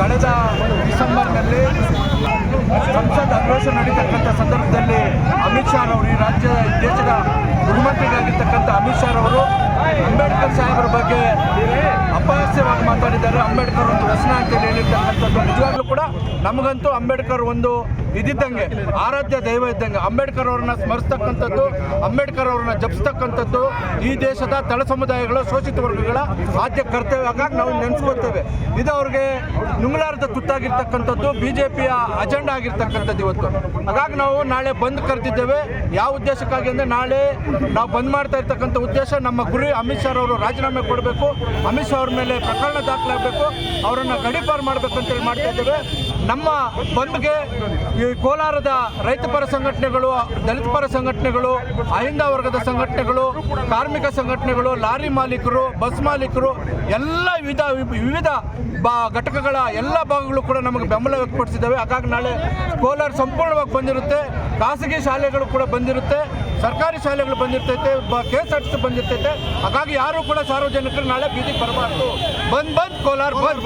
ಕಳೆದ ಡಿಸೆಂಬರ್ನಲ್ಲಿ ಸಂಸತ್ ಅಧಿವೇಶನ ನಡೀತಕ್ಕಂಥ ಸಂದರ್ಭದಲ್ಲಿ ಅಮಿತ್ ಶಾ ಅವರು ಈ ರಾಜ್ಯ ದೇಶದ ಗೃಹಮಂತ್ರಿಗಳಾಗಿರ್ತಕ್ಕಂಥ ಅಮಿತ್ ಶಾ ಅವರು ಅಂಬೇಡ್ಕರ್ ಸಾಹೇಬರ ಬಗ್ಗೆ ಅಪಹಾಸ್ಯವಾಗಿ ಮಾತಾಡಿದ್ದಾರೆ. ಅಂಬೇಡ್ಕರ್ ಅಂತ ಅಂತೇಳಿ ಹೇಳಿರ್ತಕ್ಕಂಥದ್ದು ನಿಜವಾಗ್ಲೂ ಕೂಡ ನಮಗಂತೂ ಅಂಬೇಡ್ಕರ್ ಒಂದು ಇದ್ದಂಗೆ ಆರಾಧ್ಯ ದೈವ ಇದ್ದಂಗೆ. ಅಂಬೇಡ್ಕರ್ ಅವ್ರನ್ನ ಸ್ಮರಿಸ್ತಕ್ಕಂಥದ್ದು, ಅಂಬೇಡ್ಕರ್ ಅವ್ರನ್ನ ಜಪಿಸ್ತಕ್ಕಂಥದ್ದು ಈ ದೇಶದ ತಳ ಸಮುದಾಯಗಳ, ಶೋಷಿತ ವರ್ಗಗಳ ಆದ್ಯ ಕರ್ತವ್ಯ. ಹಾಗಾಗಿ ನಾವು ನೆನೆಸ್ಕೊಳ್ತೇವೆ. ಇದು ಅವ್ರಿಗೆ ನುಂಗ್ಲಾರದ ತುತ್ತಾಗಿರ್ತಕ್ಕಂಥದ್ದು ಬಿ ಜೆ ಪಿಯ ಅಜೆಂಡಾ ಆಗಿರ್ತಕ್ಕಂಥದ್ದು ಇವತ್ತು. ಹಾಗಾಗಿ ನಾವು ನಾಳೆ ಬಂದ್ ಕರೆದಿದ್ದೇವೆ. ಯಾವ ಉದ್ದೇಶಕ್ಕಾಗಿ ಅಂದರೆ ನಾಳೆ ನಾವು ಬಂದ್ ಮಾಡ್ತಾ ಇರ್ತಕ್ಕಂಥ ಉದ್ದೇಶ ನಮ್ಮ ಗುರಿ ಅಮಿತ್ ಶಾ ಅವರು ರಾಜೀನಾಮೆ ಕೊಡಬೇಕು. ಅಮಿತ್ ಶಾ ಅವ್ರ ಮೇಲೆ ಪ್ರಕರಣ ದಾಖಲಾಗಬೇಕು. ಅವರನ್ನು ಗಡೀಪಾರು ಮಾಡಬೇಕು ಅಂತೇಳಿ ಮಾಡ್ತಾ ಇದ್ದೇವೆ. ನಮ್ಮ ಬಂದ್ಗೆ ಈ ಕೋಲಾರದ ರೈತ ಪರ ಸಂಘಟನೆಗಳು, ದಲಿತ ಪರ ಸಂಘಟನೆಗಳು, ಅಹಿಂದ ವರ್ಗದ ಸಂಘಟನೆಗಳು, ಕಾರ್ಮಿಕ ಸಂಘಟನೆಗಳು, ಲಾರಿ ಮಾಲೀಕರು, ಬಸ್ ಮಾಲೀಕರು, ಎಲ್ಲ ವಿಧ ವಿವಿಧ ಘಟಕಗಳ ಎಲ್ಲ ಭಾಗಗಳು ಕೂಡ ನಮಗೆ ಬೆಂಬಲ ವ್ಯಕ್ತಪಡಿಸಿದ್ದಾವೆ. ಹಾಗಾಗಿ ನಾಳೆ ಕೋಲಾರ ಸಂಪೂರ್ಣವಾಗಿ ಬಂದಿರುತ್ತೆ. ಖಾಸಗಿ ಶಾಲೆಗಳು ಕೂಡ ಬಂದಿರುತ್ತೆ. ಸರ್ಕಾರಿ ಶಾಲೆಗಳು ಬಂದಿರ್ತೈತೆ K S R T C ಬಂದಿರ್ತೈತೆ. ಹಾಗಾಗಿ ಯಾರು ಕೂಡ ಸಾರ್ವಜನಿಕರು ನಾಳೆ ಬೀದಿಗೆ ಬರಬಾರ್ದು. ಬಂದ್ ಬಂದ್ ಕೋಲಾರ ಬಂದ್.